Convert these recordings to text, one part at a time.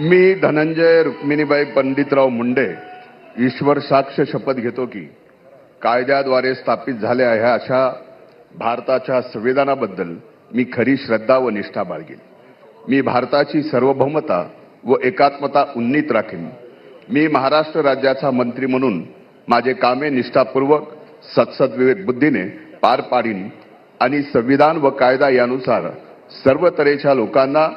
मी धनंजय रुक्मिणीबाई पंडितराव मुंडे ईश्वर साक्ष शपथ घेतो की कायद्याद्वारे स्थापित झाल्या ह्या अशा भारताच्या संविधानाबद्दल मी खरी श्रद्धा व निष्ठा बाळगेन. मी भारताची सार्वभौमता व एकात्मता उन्नीत राखेन. मी महाराष्ट्र राज्याचा मंत्री म्हणून माझे कामे निष्ठापूर्वक सत्सद्विवेक बुद्धीने पार पाडीन आणि संविधान व कायदा यानुसार सर्व तऱ्हेच्या लोकांना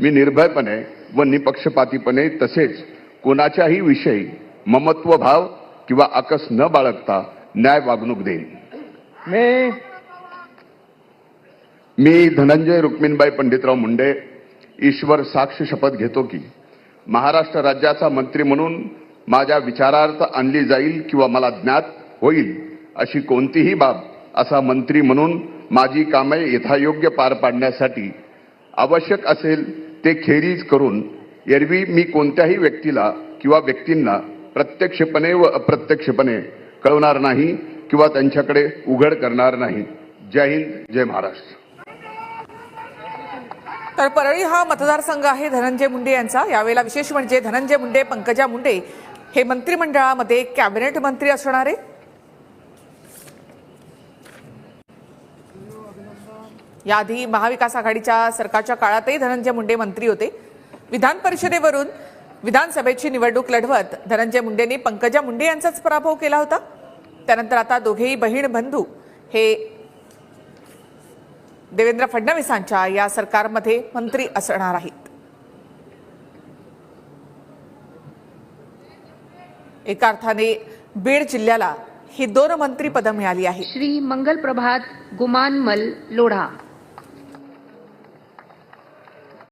मी निर्भयपणे व निपक्षपातीपणे तसेच कोणाच्याही विषयी ममत्व भाव किंवा आकस न बाळगता न्याय वागणूक देईन मी मी धनंजय रुक्मिणबाई पंडितराव मुंडे ईश्वर साक्ष शपथ घेतो की महाराष्ट्र राज्याचा मंत्री म्हणून माझ्या विचारार्थ आणली जाईल किंवा मला ज्ञात होईल अशी कोणतीही बाब असा मंत्री म्हणून माझी कामे यथायोग्य पार पाडण्यासाठी आवश्यक असेल ते खेरीज करून एरवी मी कोणत्याही व्यक्तीला किंवा व्यक्तींना प्रत्यक्षपणे व अप्रत्यक्षपणे कळवणार नाही किंवा त्यांच्याकडे उघड करणार नाही. जय हिंद जय महाराष्ट्र. तर परळी हा मतदारसंघ आहे धनंजय मुंडे यांचा. यावेळेला विशेष म्हणजे धनंजय मुंडे पंकजा मुंडे हे मंत्रिमंडळामध्ये कॅबिनेट मंत्री असणार याआधी महाविकास आघाडीच्या सरकारच्या काळातही धनंजय मुंडे मंत्री होते. विधान परिषदेवरून विधानसभेची निवडणूक लढवत धनंजय मुंडेंनी पंकजा मुंडे यांचाच पराभव केला होता. त्यानंतर आता दोघेही बहीण बंधू हे देवेंद्र फडणवीसांच्या या सरकारमध्ये मंत्री असणार आहेत. एका अर्थाने बीड जिल्ह्याला ही दोन मंत्रीपदं मिळाली आहेत. श्री मंगल प्रभात गुमानमल लोढा.